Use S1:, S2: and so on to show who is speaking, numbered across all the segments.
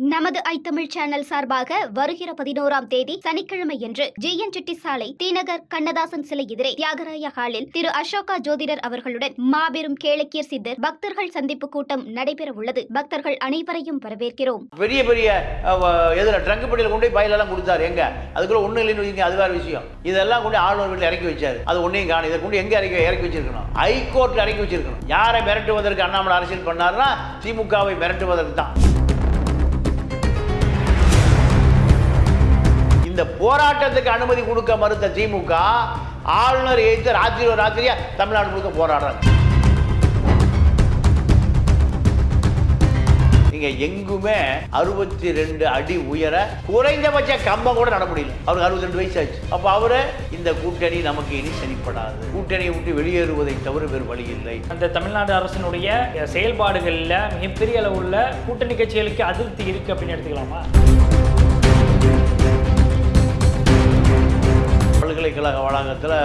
S1: நமது ஐ தமிழ் சேனல் சார்பாக வருகிற பதினோராம் தேதி சனிக்கிழமை என்று ஜி என் செட்டி சாலை தீநகர் கண்ணதாசன் சிலை எதிரே தியாகராய ஹாலில் திரு அசோகா ஜோதிடர் அவர்களுடன் மாபெரும் கேளக்கியர் சித்தர் பக்தர்கள் சந்திப்பு கூட்டம் நடைபெற உள்ளது பக்தர்கள் அனைவரையும் வரவேற்கிறோம்.
S2: பெரிய பெரிய எதில் ட்ரங்க் படியில் கொண்டு போய் பயிலெல்லாம் கொடுத்தாரு. எங்க? அதுக்குள்ள ஒன்றும் இல்லைன்னு அது வேற விஷயம். இதெல்லாம் கொண்டு ஆளுநர் வீட்டில் இறக்கி வச்சாரு. அது ஒன்றையும் காணும். இதை கொண்டு எங்கே இறக்கி இறக்கி வச்சிருக்கணும்? ஹைகோர்ட்டில் இறக்கி வச்சிருக்கணும். யாரை மிரட்டுவதற்கு அண்ணாமலை அரசியல் பண்ணாருன்னா திமுகவை மிரட்டுவதற்கு தான். இந்த போராட்டத்துக்கு அனுமதி கொடுக்க மறுத்த திமுக ஆளுநர் எதிர்த்து ராத்திரி ஒரு ராத்திரியா தமிழ்நாடு முழுக்க போராடுறாங்க. நீங்க எங்குமே அறுபத்தி ரெண்டு அடி உயர குறைந்தபட்ச கம்பம் கூட நட முடியல. அவருக்கு அறுபத்தி ரெண்டு வயசு ஆச்சு அப்ப அவரு இந்த கூட்டணி நமக்கு இனி சரிப்படாது கூட்டணியை விட்டு வெளியேறுவதை தவிர வேறு வழி இல்லை.
S3: அந்த தமிழ்நாடு அரசினுடைய செயல்பாடுகளில் மிகப்பெரிய அளவுள்ள கூட்டணி கட்சிகளுக்கு அதிருப்தி இருக்கு அப்படின்னு எடுத்துக்கலாமா?
S2: பல்கலைக்கழக வளாகத்தில்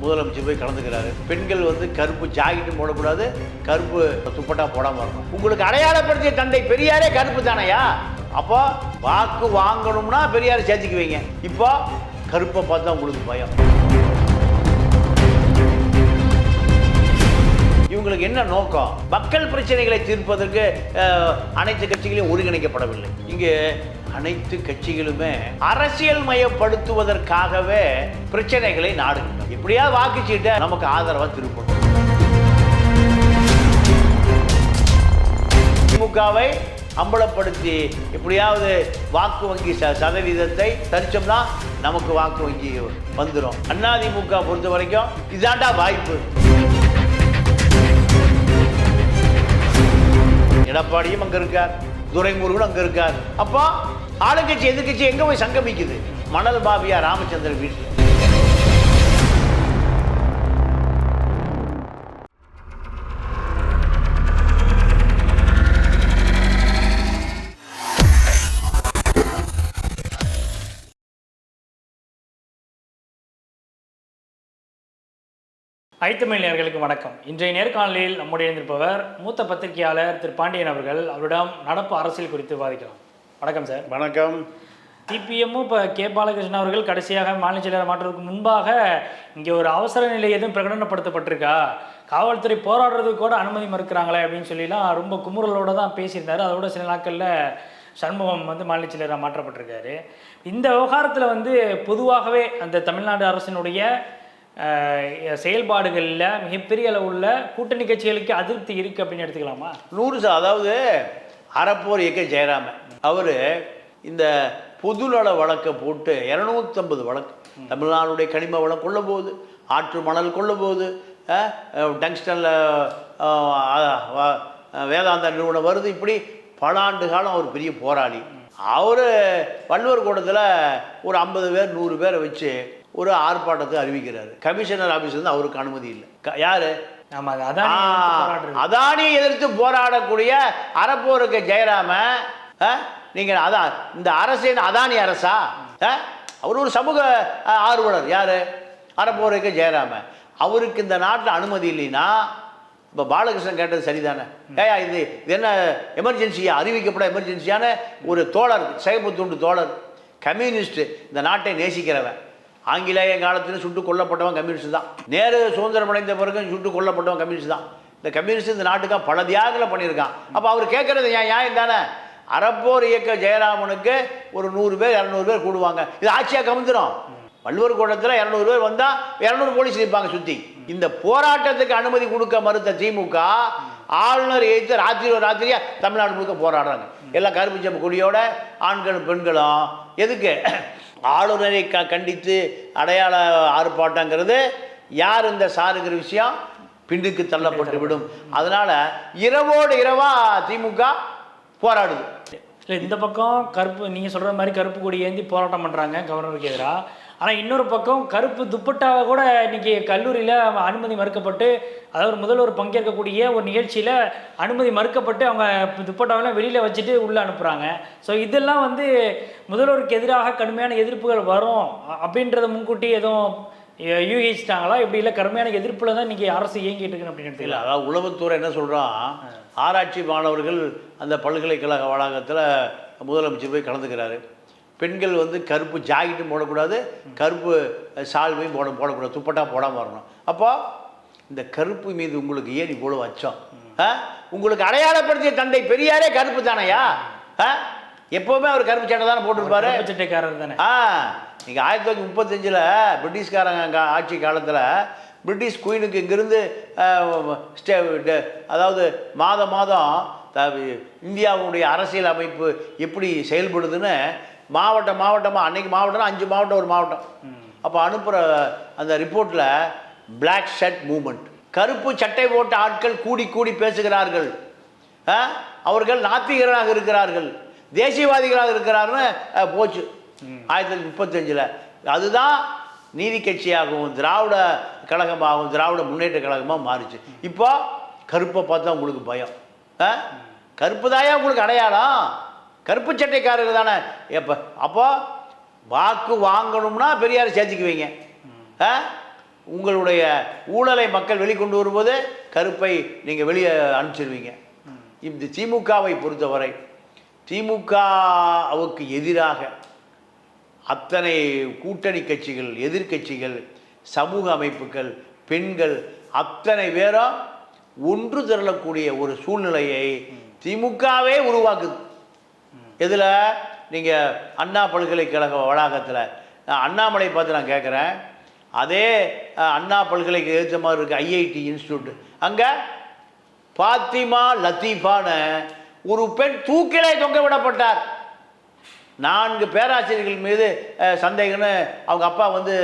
S2: முதலமைச்சர் போய் கலந்துக்கிறாரு. பெண்கள் வந்து கருப்பு ஜாக்கெட்டும் போடக்கூடாது கருப்பு துப்பட்டா போடாமல் இருக்கணும் உங்களுக்கு அடையாளப்படுத்திய தந்தை பெரியாரே கருப்பு தானையா? அப்போ வாக்கு வாங்கணும்னா பெரியாரை சேர்த்துக்குவீங்க இப்போ கருப்பை பார்த்தா உங்களுக்கு பயம். இவங்களுக்கு என்ன நோக்கம்? மக்கள் பிரச்சனைகளை தீர்ப்பதற்கு அனைத்து கட்சிகளையும் ஒருங்கிணைக்கப்படவில்லை. இங்கே அனைத்து கட்சிகளுமே அரசியல் மயப்படுத்துவதற்காகவே பிரச்சனைகளை நாடுகின்றன. எப்படியாவது வாக்குச்சீட்டை நமக்கு ஆதரவாக திருப்பணும்? திமுகவை அம்பலப்படுத்தி எப்படியாவது வாக்கு வங்கி ச சதவீதத்தை தரிச்சோம்னா நமக்கு வாக்கு வங்கி வந்துடும் அதிமுக பொறுத்த வரைக்கும் இதாண்டா வாய்ப்பு. எடப்பாடியும் அங்கே இருக்கார். துரைமுருகன் அங்கே இருக்கார். அப்போ ஆளுங்கட்சி எதிர்கட்சி எங்கே போய் சங்கமிக்குது? மணல் பாபியா ராமச்சந்திரன் வீட்டில்.
S3: ஐத்தமிழ் வணக்கம். இன்றைய நேர்காணலில் நம்முடைய இருந்திருப்பவர் மூத்த பத்திரிகையாளர் திரு பாண்டியன் அவர்கள். அவரிடம் நடப்பு அரசியல் குறித்து விவாதிக்கலாம். வணக்கம் சார்.
S2: வணக்கம்.
S3: சிபிஎம்மும் இப்போ கே பாலகிருஷ்ணன் அவர்கள் கடைசியாக மாநில செயலர் மாற்றுவதற்கு முன்பாக இங்கே ஒரு அவசர நிலை எதுவும் பிரகடனப்படுத்தப்பட்டிருக்கா? காவல்துறை போராடுறதுக்கு கூட அனுமதி மறுக்கிறாங்களே அப்படின்னு சொல்லிலாம் ரொம்ப குமுறலோட தான் பேசியிருந்தாரு. அதோட சில நாட்களில் சண்முகம் வந்து மாநில செயலராக மாற்றப்பட்டிருக்காரு. இந்த விவகாரத்தில் வந்து பொதுவாகவே அந்த தமிழ்நாடு அரசினுடைய செயல்பாடுகளில் மிகப்பெரிய அளவுள்ள கூட்டணி கட்சிகளுக்கு அதிருப்தி இருக்குது அப்படின்னு எடுத்துக்கலாமா?
S2: நூறு அதாவது அறப்போர் இயக்க ஜெயராமன். அவர் இந்த பொதுநல வழக்கை போட்டு இரநூத்தம்பது வழக்கு தமிழ்நாடுடைய கனிம வளம் கொள்ள போகுது ஆற்று மணல் கொள்ள போகுது டங்ஸ்டனில் வேதாந்தா நிறுவனம் வருது. இப்படி பல ஆண்டு காலம் அவர் பெரிய போராளி. அவர் வள்ளுவர் கூடத்தில் ஒரு ஐம்பது பேர் நூறு பேரை வச்சு ஒரு ஆர்ப்பாட்டத்தை அறிவிக்கிறாரு. கமிஷனர் ஆஃபீஸ் வந்து அவருக்கு அனுமதி இல்லை. யார்? அதானியை எதிர்த்து போராடக்கூடிய அறப்போருக்கு ஜெயராம ஆ? நீங்க அதான் இந்த அரசின் அதானி அரசா? அவர் ஒரு சமூக ஆர்வலர். யாரு? அறப்போருக்கு ஜெயராம. அவருக்கு இந்த நாட்டில் அனுமதி இல்லைன்னா இப்போ பாலகிருஷ்ணன் கேட்டது சரிதானே? ஏயா இது இது என்ன எமர்ஜென்சியா அறிவிக்கப்பட எமர்ஜென்சியான ஒரு தோழர் துண்டு தோழர் கம்யூனிஸ்ட் இந்த நாட்டை நேசிக்கிறவன். ஆங்கிலேய காலத்தில் சுட்டு கொல்லப்பட்டவன் கம்யூனிஸ்ட் தான். நேரு சுதந்திரம் அடைந்த பிறகு சுட்டு கொல்லப்பட்டவன் கம்யூனிஸ்ட் தான். இந்த கம்யூனிஸ்ட் இந்த நாட்டுக்காக பல தியாகங்களை பண்ணியிருக்கான். அப்போ அவர் கேட்குறது ஏன் ஏன் தானே? அறப்போர் இயக்க ஜெயராமனுக்கு ஒரு நூறு பேர் இரநூறு பேர் கூடுவாங்க. இது ஆட்சியாக கவுந்துரும் வள்ளுவர் கூடத்தில் இரநூறு பேர் வந்தால் இரநூறு போலீஸ் நிற்பாங்க சுற்றி இந்த போராட்டத்துக்கு அனுமதி கொடுக்க மறுத்த திமுக ஆளுநர் எதிர்த்து ராத்திரி ஒரு ராத்திரியா தமிழ்நாடு முழுக்க போராடுறாங்க. எல்லாம் கருப்பு ஜம்பு கொடியோட ஆண்களும் பெண்களும். எதுக்கு? ஆளுநரை க கண்டித்து அடையாள ஆர்ப்பாட்டங்கிறது யார் இந்த சாருங்கிற விஷயம் பின்னுக்கு தள்ளப்பட்டு விடும் அதனால் இரவோடு இரவாக திமுக போராடுது.
S3: இல்லை இந்த பக்கம் கருப்பு நீங்கள் சொல்கிற மாதிரி கருப்பு கொடி ஏந்தி போராட்டம் பண்ணுறாங்க கவர்னருக்கு எதிராக ஆனால் இன்னொரு பக்கம் கருப்பு துப்பட்டாவை கூட இன்னைக்கு கல்லூரியில் அனுமதி மறுக்கப்பட்டு அதாவது முதல்வர் பங்கேற்கக்கூடிய ஒரு நிகழ்ச்சியில் அனுமதி மறுக்கப்பட்டு அவங்க துப்பட்டாவெல்லாம் வெளியில் வச்சுட்டு உள்ளே அனுப்புகிறாங்க ஸோ இதெல்லாம் வந்து முதல்வருக்கு எதிராக கடுமையான எதிர்ப்புகள் வரும் அப்படின்றத முன்கூட்டி எதுவும் யூகிச்சிட்டாங்களா? இப்படி இல்லை கடுமையான எதிர்ப்பில் தான் இன்னைக்கு அரசு இயங்கிட்டு இருக்குன்னு அப்படின்னு
S2: இல்லை அதாவது உளவுத்துறை என்ன சொல்கிறான் ஆராய்ச்சி மாணவர்கள் அந்த பல்கலைக்கழக வளாகத்தில் முதலமைச்சர் போய் கலந்துக்கிறாரு. பெண்கள் வந்து கருப்பு ஜாக்கெட்டும் போடக்கூடாது கருப்பு சால்வையும் போட போடக்கூடாது துப்பட்டா போடாமல் வரணும். அப்போ இந்த கருப்பு மீது உங்களுக்கு ஏன் இவ்வளோ அச்சம்? ஆ? உங்களுக்கு அடையாளப்படுத்திய தந்தை பெரியாரே கருப்பு தானையா? எப்பவுமே அவர் கருப்பு சட்டை தானே போட்டிருப்பாரு.
S3: சட்டைக்காரர் தானே.
S2: ஆ நீங்கள் ஆயிரத்தி தொள்ளாயிரத்தி முப்பத்தஞ்சில் பிரிட்டிஷ்காரங்க ஆட்சி காலத்தில் பிரிட்டிஷ் குயினுக்கு இங்கிருந்து ஸ்டே அதாவது மாதம் மாதம் இந்தியாவுடைய அரசியல் அமைப்பு எப்படி செயல்படுதுன்னு மாவட்ட மாவட்டமாக அன்னைக்கு மாவட்டம்னா அஞ்சு மாவட்டம் ஒரு மாவட்டம். அப்போ அனுப்புகிற அந்த ரிப்போர்ட்டில் பிளாக் ஷர்ட் மூமெண்ட் கருப்பு சட்டை போட்ட ஆட்கள் கூடி கூடி பேசுகிறார்கள். ஆ? அவர்கள் நாத்திகராக இருக்கிறார்கள். தேசியவாதிகளாக இருக்கிறாருன்னு போச்சு. ஆயிரத்தி தொள்ளாயிரத்தி முப்பத்தஞ்சில் அதுதான் நீதி கட்சியாகவும் திராவிட கழகமாகவும் திராவிட முன்னேற்ற கழகமாக மாறிச்சு. இப்போ கருப்பை பார்த்தா உங்களுக்கு பயம். ஆ? கருப்பு தாயா உங்களுக்கு அடையாளம்? கருப்பு சட்டைக்காரர்கள் தானே எப்போ? அப்போ வாக்கு வாங்கணும்னா பெரியாரை சேர்த்துக்குவீங்க ஆ? உங்களுடைய ஊழலை மக்கள் வெளிக்கொண்டு வரும்போது கருப்பை நீங்கள் வெளியே அனுப்பிச்சிடுவீங்க இந்த திமுகவை பொறுத்தவரை திமுகவுக்கு எதிராக அத்தனை கூட்டணி கட்சிகள் எதிர்க்கட்சிகள் சமூக அமைப்புகள் பெண்கள் அத்தனை பேரும் ஒன்று திரளக்கூடிய ஒரு சூழ்நிலையை திமுகவே உருவாக்குது. இதில் நீங்கள் அண்ணா பல்கலைக்கழக வளாகத்தில். அண்ணாமலை பார்த்து நான் கேட்குறேன் அதே அண்ணா பல்கலைக்கு ஏற்ற மாதிரி இருக்குது ஐஐடி இன்ஸ்டியூட். அங்கே பாத்திமா லத்தீஃபான்னு ஒரு பெண் தூக்கிலே தொங்க விடப்பட்டார். நான்கு பேராசிரியர்கள் மீது சந்தேகம்னு அவங்க அப்பா வந்து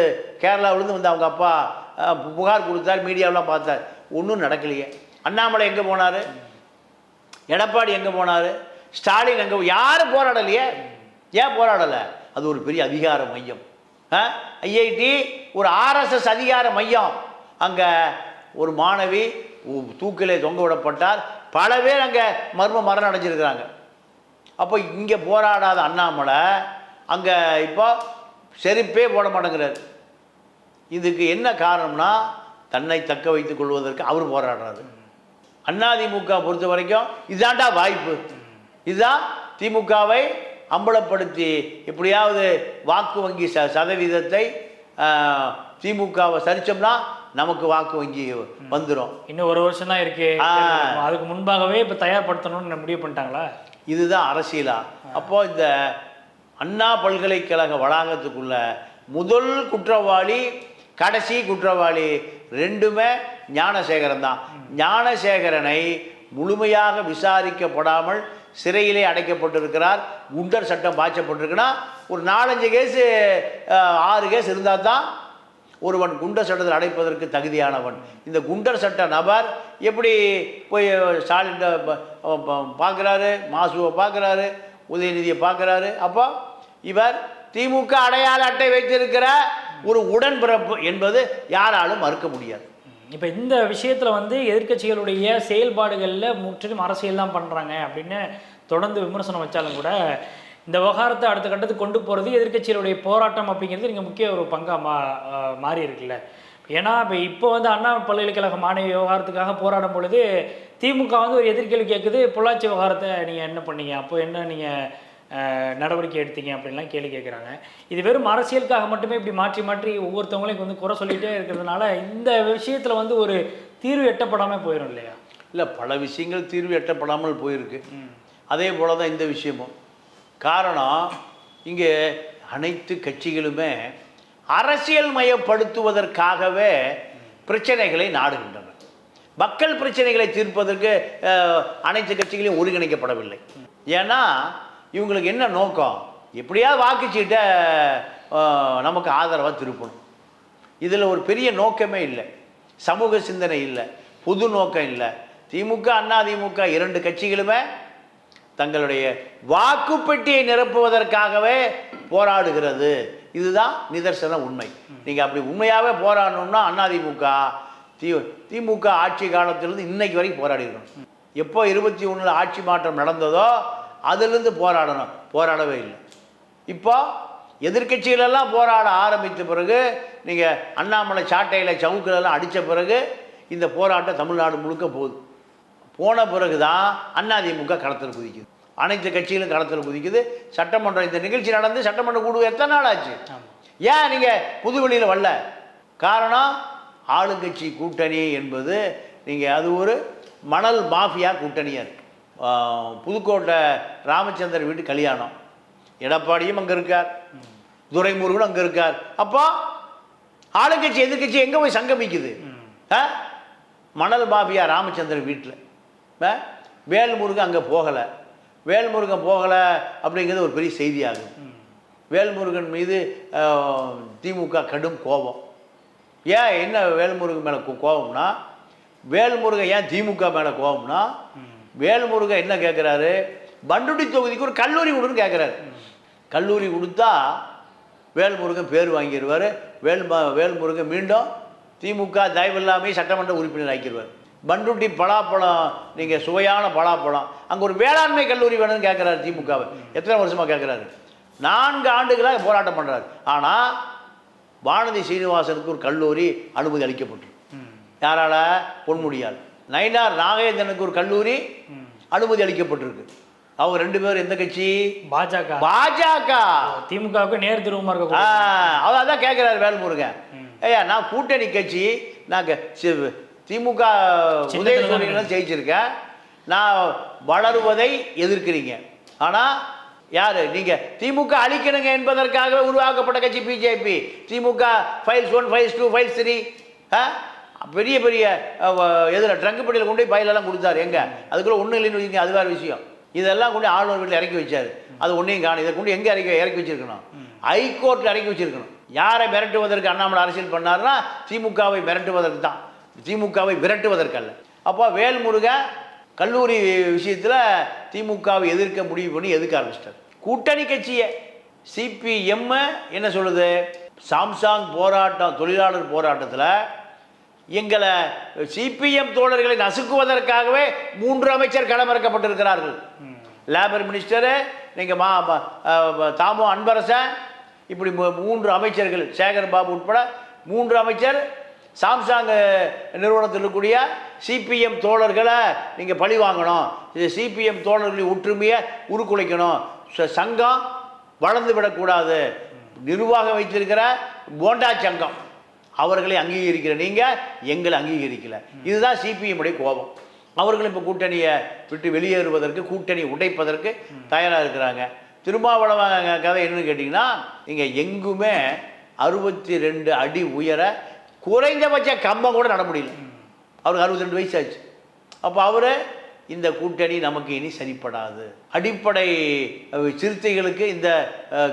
S2: கேரளாவிலேருந்து வந்து அவங்க அப்பா புகார் கொடுத்தார் மீடியாவெலாம் பார்த்தார். ஒன்றும் நடக்கலையே. அண்ணாமலை எங்கே போனார்? எடப்பாடி எங்கே போனார்? ஸ்டாலின் அங்கே யாரும் போராடலையே? ஏன் போராடலை? அது ஒரு பெரிய அதிகார மையம். ஐஐடி ஒரு ஆர்எஸ்எஸ் அதிகார மையம். அங்கே ஒரு மாணவி தூக்கிலே தொங்க விடப்பட்டார். பல பேர் அங்கே மர்ம மரணம் அடைஞ்சிருக்கிறாங்க. அப்போ இங்கே போராடாத அண்ணாமலை அங்கே இப்போ செருப்பே போட மாட்டேங்கிறார். இதுக்கு என்ன காரணம்னா தன்னை தக்க வைத்துக் கொள்வதற்கு அவர் போராடுறாரு. அதிமுக பொறுத்த வரைக்கும் இதாண்டா வாய்ப்பு. இதுதான் திமுகவை அம்பலப்படுத்தி எப்படியாவது வாக்கு வங்கி ச சதவீதத்தை திமுகவை சரிச்சோம்னா நமக்கு வாக்கு வங்கி வந்துடும்
S3: இன்னும் ஒரு வருஷம் தான் இருக்கு. அதுக்கு முன்பாகவே இப்ப தயார்படுத்தணும்னு முடிவு பண்ணிட்டாங்களா?
S2: இதுதான் அரசியலா. அப்போ இந்த அண்ணா பல்கலைக்கழக வளாகத்துக்குள்ள முதல் குற்றவாளி கடைசி குற்றவாளி ரெண்டுமே ஞானசேகரன் தான். ஞானசேகரனை முழுமையாக விசாரிக்கப்படாமல் சிறையிலே அடைக்கப்பட்டிருக்கிறார். குண்டர் சட்டம் பாய்ச்சப்பட்டிருக்குன்னா ஒரு நாலஞ்சு கேஸு ஆறு கேஸ் இருந்தால் தான் ஒருவன் குண்டர் சட்டத்தில் அடைப்பதற்கு தகுதியானவன். இந்த குண்டர் சட்ட நபர் எப்படி போய் ஸ்டாலின் பார்க்குறாரு மாசுவை பார்க்குறாரு உதயநிதியை பார்க்குறாரு. அப்போ இவர் திமுக அடையாள அட்டை வைத்திருக்கிற ஒரு உடன்பிறப்பு என்பது யாராலும் மறுக்க முடியாது.
S3: இப்போ இந்த விஷயத்தில் வந்து எதிர்க்கட்சிகளுடைய செயல்பாடுகளில் முற்றிலும் அரசியல் தான் பண்ணுறாங்க அப்படின்னு தொடர்ந்து விமர்சனம் வச்சாலும் கூட இந்த விவகாரத்தை அடுத்த கட்டத்துக்கு கொண்டு போகிறது எதிர்க்கட்சிகளுடைய போராட்டம் அப்படிங்கிறது நீங்கள் முக்கிய ஒரு பங்காக மா மாறி இருக்குல்ல. ஏன்னா இப்போ இப்போ வந்து அண்ணா பல்கலைக்கழக மாணவி விவகாரத்துக்காக போராடும் பொழுது திமுக வந்து ஒரு எதிர்கேள்வி கேட்குது பொள்ளாச்சி விவகாரத்தை நீங்கள் என்ன பண்ணீங்க? அப்போ என்ன நீங்கள் நடவடிக்கை எடுத்தீங்க அப்படின்லாம் கேள்வி கேட்குறாங்க இது வெறும் அரசியலுக்காக மட்டுமே இப்படி மாற்றி மாற்றி ஒவ்வொருத்தவங்களையும் வந்து குறை சொல்லிட்டே இருக்கிறதுனால இந்த விஷயத்துல வந்து ஒரு தீர்வு எட்டப்படாம போயிடும் இல்லையா?
S2: இல்லை பல விஷயங்கள் தீர்வு எட்டப்படாமல் போயிருக்கு. அதே போல தான் இந்த விஷயமும். காரணம் இங்கே அனைத்து கட்சிகளுமே அரசியல் மயப்படுத்துவதற்காகவே பிரச்சனைகளை நாடுகின்றன. மக்கள் பிரச்சனைகளை தீர்ப்பதற்கு அனைத்து கட்சிகளையும் ஒருங்கிணைக்கப்படவில்லை. ஏன்னா இவங்களுக்கு என்ன நோக்கம்? எப்படியாவது வாக்குச்சீட்டை நமக்கு ஆதரவாக திருப்பணும். இதில் ஒரு பெரிய நோக்கமே இல்லை. சமூக சிந்தனை இல்லை. பொது நோக்கம் இல்லை. திமுக அண்ணா திமுக இரண்டு கட்சிகளுமே தங்களுடைய வாக்குப்பெட்டியை நிரப்புவதற்காகவே போராடுகிறது. இதுதான் நிதர்சன உண்மை. நீங்கள் அப்படி உண்மையாகவே போராடணும்னா அதிமுக தி திமுக ஆட்சி காலத்திலிருந்து இன்னைக்கு வரைக்கும் போராடி இருக்கணும் எப்போ இருபத்தி ஒன்றில் ஆட்சி மாற்றம் நடந்ததோ அதிலிருந்து போராடணும். போராடவே இல்லை. இப்போ எதிர்க்கட்சிகளெல்லாம் போராட ஆரம்பித்த பிறகு நீங்கள் அண்ணாமலை சாட்டையில் சவுக்கிலெல்லாம் அடித்த பிறகு இந்த போராட்டம் தமிழ்நாடு முழுக்க போகுது. போன பிறகு தான் அதிமுக களத்தில் குதிக்குது. அனைத்து கட்சிகளும் களத்தில் குதிக்குது. சட்டமன்றம் இந்த நிகழ்ச்சி நடந்து சட்டமன்றம் கூடு எத்தனை நாள் ஆச்சு. ஏன் நீங்கள் புதுவெளியில் வரல? காரணம் ஆளுங்கட்சி கூட்டணி என்பது நீங்கள் அது ஒரு மணல் மாஃபியா கூட்டணியாக இருக்கு. ஆஹ் புதுக்கோட்டை ராமச்சந்திரன் வீட்டு கல்யாணம். எடப்பாடியும் அங்கே இருக்கார். துரைமுருகனும் அங்கே இருக்கார். அப்போ ஆளுங்கட்சி எதிர்கட்சி எங்கே போய் சங்கமிக்குது? ஆ? மணல் பாபியா ராமச்சந்திரன் வீட்டில் வேல்முருகன் அங்கே போகலை. வேல்முருகன் போகலை அப்படிங்கிறது ஒரு பெரிய செய்தியாகும் வேல்முருகன் மீது திமுக கடும் கோபம். ஏன் என்ன வேல்முருகன் மேலே கோபம்னா? வேல்முருகன் ஏன் திமுக மேலே கோபம்னா? வேல்முருகன் என்ன கேட்குறாரு பண்டுடி தொகுதிக்கு ஒரு கல்லூரி கொடுன்னு கேட்குறாரு கல்லூரி கொடுத்தா வேல்முருகன் பேர் வாங்கிடுவார். வேல் வேல்முருகன் மீண்டும் திமுக தயவில்லாமே சட்டமன்ற உறுப்பினர் ஆக்கிடுவார். பண்டுட்டி பலாப்பழம் நீங்கள் சுவையான பலாப்பழம். அங்கே ஒரு வேளாண்மை கல்லூரி வேணும்னு கேட்குறாரு திமுகவை. எத்தனை வருஷமாக கேட்குறாரு நான்கு ஆண்டுகளாக போராட்டம் பண்ணுறாரு ஆனால் வானதி சீனிவாசனுக்கு ஒரு கல்லூரி அனுமதி அளிக்கப்பட்டிருக்கு. யாரால? பொன்முடியால். நயினார் நாகேந்திரனுக்கு ஒரு கல்லூரி அனுமதி அளிக்கப்பட்டிருக்கு. அவங்க ரெண்டு பேரும் எந்த கட்சி?
S3: பாஜக.
S2: பாஜக.
S3: திமுகவுக்கு நேர்
S2: ஆ,
S3: இருக்க
S2: அவர் அதான் கேட்குறாரு வேல்முருகன். ஐயா நான் கூட்டணி கட்சி நான் திமுக உதயசூரியன் ஜெயிச்சிருக்கேன். நான் வளருவதை எதிர்க்கிறீங்க. ஆனால் யார்? நீங்கள் திமுக அழிக்கணுங்க என்பதற்காகவே உருவாக்கப்பட்ட கட்சி BJP. DMK files one files two files three பெரிய பெரிய எதில் ட்ரங்கு பட்டியல் கொண்டு போய் பயிலெல்லாம் கொடுத்தாரு. எங்கே? அதுக்குள்ளே ஒன்றும் இல்லைன்னு வச்சுங்க அது வேறு விஷயம். இதெல்லாம் கொண்டு ஆளுநர் வீட்டில் இறக்கி வச்சார். அது ஒன்றையும் காணும். இதை கொண்டு எங்கே இறக்கி இறக்கி வச்சிருக்கணும்? ஹைகோர்ட்டில் இறக்கி வச்சிருக்கணும். யாரை மிரட்டுவதற்கு அண்ணாமலை அரசியல் பண்ணாருன்னா திமுகவை மிரட்டுவதற்கு தான். திமுகவை விரட்டுவதற்கல்ல. அப்போ வேல்முருகன் கல்லூரி விஷயத்தில் திமுகவை எதிர்க்க முடிவு பண்ணி எதிர்க்க ஆரம்பிச்சிட்டார்? கூட்டணி கட்சியை. சிபிஎம் என்ன சொல்லுது? சாம்சாங் போராட்டம் தொழிலாளர் போராட்டத்தில் எங்களை சிபிஎம் தோழர்களை நசுக்குவதற்காகவே மூன்று அமைச்சர் களமிறக்கப்பட்டிருக்கிறார்கள் லேபர் மினிஸ்டரு நீங்கள் மா தாமோ அன்பரசன் இப்படி மூன்று அமைச்சர்கள் சேகர் பாபு உட்பட மூன்று அமைச்சர் சாம்சாங் நிறுவனத்தில் இருக்கக்கூடிய சிபிஎம் தோழர்களை நீங்கள் பழி வாங்கணும். இது சிபிஎம் தோழர்களின் ஒற்றுமையை உருக்குலைக்கணும். ச- சங்கம் வளர்ந்து விடக்கூடாது. நிர்வாகம் வைத்திருக்கிற போண்டா சங்கம். அவர்களை அங்கீகரிக்கிற நீங்கள் எங்களை அங்கீகரிக்கல. இதுதான் சிபிஎம் உடைய கோபம். அவர்கள் இப்போ கூட்டணியை விட்டு வெளியேறுவதற்கு கூட்டணி உடைப்பதற்கு தயாராக இருக்கிறாங்க. திருமாவளவன் கதை என்னன்னு கேட்டிங்கன்னா நீங்கள் எங்குமே அறுபத்தி ரெண்டு அடி உயர குறைந்தபட்ச கம்பம் கூட நட முடியல. அவருக்கு அறுபத்தி ரெண்டு வயசாச்சு. அப்போ அவர் இந்த கூட்டணி நமக்கு இனி சரிப்படாது. அடிப்படை சிறுத்தைகளுக்கு இந்த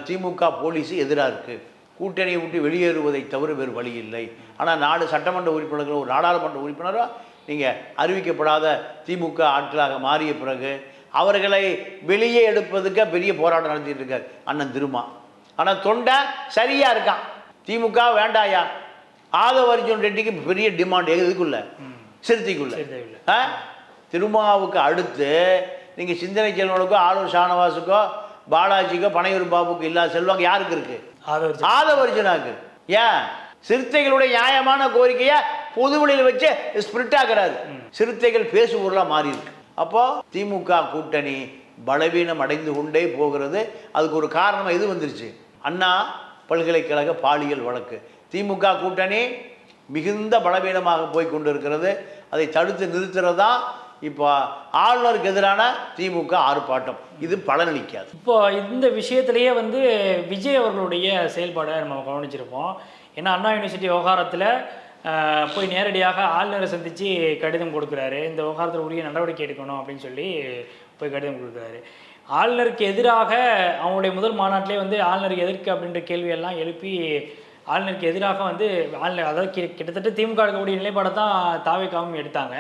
S2: திமுக போலீஸு எதிராக இருக்குது கூட்டணியை விட்டு வெளியேறுவதை தவிர வேறு வழி இல்லை. ஆனால் நாலு சட்டமன்ற உறுப்பினர்கள் ஒரு நாடாளுமன்ற உறுப்பினரோ நீங்கள் அறிவிக்கப்படாத திமுக ஆட்களாக மாறிய பிறகு அவர்களை வெளியே எடுப்பதுக்கு பெரிய போராட்டம் நடத்திட்டு இருக்கார் அண்ணன் திருமா. ஆனால் தொண்டை சரியாக இருக்கான் திமுக வேண்டாயா? ஆதவ அர்ஜுன் ரெட்டிக்கு பெரிய டிமாண்ட் எதுக்குள்ள சிறுத்தைக்குள்ள? திருமாவுக்கு அடுத்து நீங்கள் சிந்தனை செல்வனுக்கோ ஆளூர் ஷானவாஸுக்கோ பாலாஜிக்கோ பனையூர் பாபுக்கு இல்லாத செல்வாங்க யாருக்கு இருக்கு?
S3: ஆதரவு
S2: ஆதவ அர்ஜுனாக்கு ஏன்? சிறுத்தைகளுடைய நியாயமான கோரிக்கையை பொதுவெளியில் வச்சு ஸ்பிரிட் ஆக்குறாரு. சிறுத்தைகள் பேசுபொருளாக மாறி இருக்கு அப்போ திமுக கூட்டணி பலவீனம் அடைந்து கொண்டே போகிறது. அதுக்கு ஒரு காரணம் இது வந்துருச்சு? அண்ணா பல்கலைக்கழக பாலியல் வழக்கு. திமுக கூட்டணி மிகுந்த பலவீனமாக போய் கொண்டிருக்கிறது. அதை தடுத்து நிறுத்துறதா இப்போ ஆளுநருக்கு எதிரான திமுக ஆர்ப்பாட்டம். இது பலனளிக்காது.
S3: இப்போ இந்த விஷயத்திலேயே வந்து விஜய் அவர்களுடைய செயல்பாடை நம்ம கவனிச்சிருப்போம். ஏன்னா அண்ணா யூனிவர்சிட்டி விவகாரத்தில் போய் நேரடியாக ஆளுநரை சந்தித்து கடிதம் கொடுக்குறாரு. இந்த விவகாரத்தில் உரிய நடவடிக்கை எடுக்கணும் அப்படின்னு சொல்லி போய் கடிதம் கொடுக்குறாரு. ஆளுநருக்கு எதிராக அவங்களுடைய முதல் மாநாட்டிலே வந்து ஆளுநருக்கு எதிர்க்கு அப்படின்ற கேள்வியெல்லாம் எழுப்பி ஆளுநருக்கு எதிராக வந்து ஆளுநர் அதாவது கிட்டத்தட்ட திமுக எடுக்கக்கூடிய நிலைப்பாடை தான் தாவேக்காவும் எடுத்தாங்க.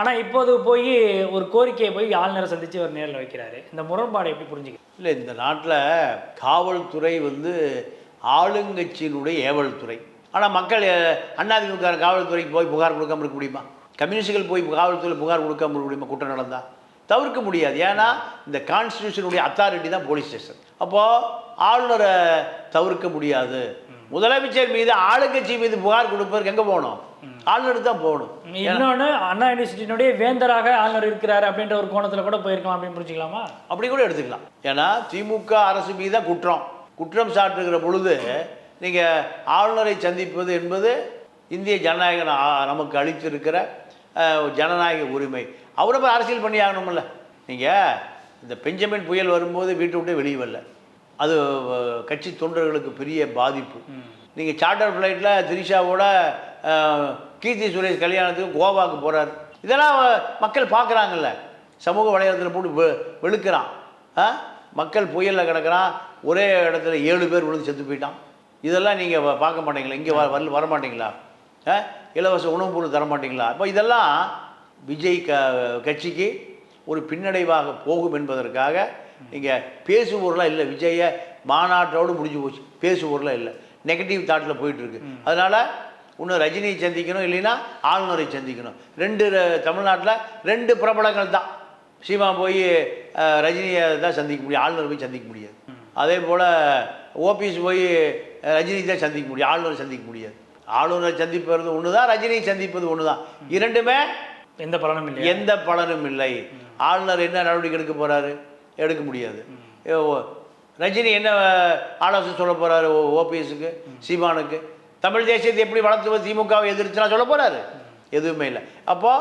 S3: ஆனால் இப்போது போய் ஒரு கோரிக்கையை போய் ஆளுநரை சந்தித்து அவர் நேரில் வைக்கிறாரு. இந்த முரண்பாடு எப்படி புரிஞ்சுக்க
S2: இல்லை இந்த நாட்டில் காவல்துறை வந்து ஆளுங்கட்சியினுடைய ஏவல் துறை ஆனால் மக்கள் அண்ணாதிமுக காவல்துறைக்கு போய் புகார் கொடுக்காம இருக்க முடியுமா? கம்யூனிஸ்டுகள் போய் காவல்துறை புகார் கொடுக்காம இருக்க முடியுமா? குற்றம் நடந்தா? தவிர்க்க முடியாது. ஏன்னா இந்த கான்ஸ்டியூஷனுடைய அத்தாரிட்டி தான் போலீஸ் ஸ்டேஷன் அப்போது ஆளுநரை தவிர்க்க முடியாது. முதலமைச்சர் மீது ஆளுங்கட்சி மீது புகார் கொடுப்பதற்கு எங்கே போகணும் ஆளுநருக்கு தான் போகணும்.
S3: இன்னொன்று அண்ணா யூனிவர்சிட்டியினுடைய வேந்தராக ஆளுநர் இருக்கிறாரு அப்படின்ற ஒரு கோணத்தில் கூட போயிருக்கலாம் அப்படின்னு புரிஞ்சுக்கலாமா?
S2: அப்படி கூட எடுத்துக்கலாம். ஏன்னா திமுக அரசு மீது தான் குற்றம். குற்றம் சாட்டுகிற பொழுது நீங்கள் ஆளுநரை சந்திப்பது என்பது இந்திய ஜனநாயக நமக்கு அளித்திருக்கிற ஜனநாயக உரிமை. அவரை போய் அரசியல் பண்ணி ஆகணும்ல. நீங்கள் இந்த பெஞ்சமின் புயல் வரும்போது வீட்டை விட்டு வெளியே வரல. அது கட்சி தொண்டர்களுக்கு பெரிய பாதிப்பு. நீங்கள் சார்ட்டர் ஃப்ளைட்டில் திரிஷாவோட கீர்த்தி சுரேஷ் கல்யாணத்துக்கு கோவாக்கு போகிறாரு இதெல்லாம் மக்கள் பார்க்குறாங்கல்ல. சமூக வலைதளத்தில் போட்டு வெளுக்கிறான். ஆ? மக்கள் புயலில் கிடக்குறான். ஒரே இடத்துல ஏழு பேர் விழுந்து செத்து போயிட்டான். இதெல்லாம் நீங்கள் பார்க்க மாட்டீங்களா? இங்கே வர வரல வர மாட்டீங்களா ஆ? இலவச உணவுப் பொருள் தர மாட்டீங்களா அப்போ இதெல்லாம் விஜய் க கட்சிக்கு ஒரு பின்னடைவாக போகும் என்பதற்காக நீங்கள் பேசுவோர்லாம் இல்லை. விஜய மாநாட்டோடு முடிஞ்சு போச்சு. பேசுவோர்லாம் இல்லை. நெகட்டிவ் தாட்டில் போயிட்டுருக்கு அதனால் ஒன்று ரஜினியை சந்திக்கணும் இல்லைன்னா ஆளுநரை சந்திக்கணும். ரெண்டு தமிழ்நாட்டில் ரெண்டு பிரபலங்கள் தான். சீமா போய் ரஜினியை தான் சந்திக்க முடியும் ஆளுநர் போய் சந்திக்க முடியாது. அதே போல் ஓபிஎஸ் போய் ரஜினி தான் சந்திக்க முடியும் ஆளுநர் சந்திக்க முடியாது. ஆளுநரை சந்திப்பது ஒன்று தான் ரஜினியை சந்திப்பது ஒன்று தான் இரண்டுமே
S3: எந்த பலனும் இல்லையா?
S2: எந்த பலனும் இல்லை. ஆளுநர் என்ன நடவடிக்கை எடுக்க போறாரு? எடுக்க முடியாது. ரஜினி என்ன ஆலோசனை சொல்ல போறாரு ஓபிஎஸ்க்கு சீமானுக்கு? தமிழ் தேசியத்தை எப்படி வளர்த்துவது திமுகவை எதிர்த்துனா சொல்ல போறாரு? எதுவுமே இல்லை. அப்போ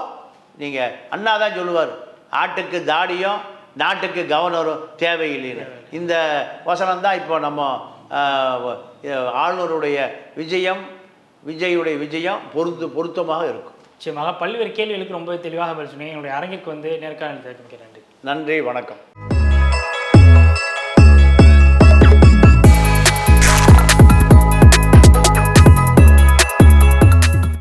S2: நீங்க அண்ணா தான் சொல்லுவார் ஆட்டுக்கு தாடியும் நாட்டுக்கு கவர்னரும் தேவையில்லைன்னு. இந்த வசனம் தான் இப்போ நம்ம ஆளுநருடைய விஜயம் விஜயுடைய விஜயம் பொருத்து பொருத்தமாக இருக்கும்.
S3: நிச்சயமாக. பல்வேறு கேள்விகளுக்கு ரொம்பவே தெளிவாக பதில் சொன்னீங்க. என்னுடைய அரங்கிற்கு வந்து நேர்காணல்
S2: நன்றி. வணக்கம்.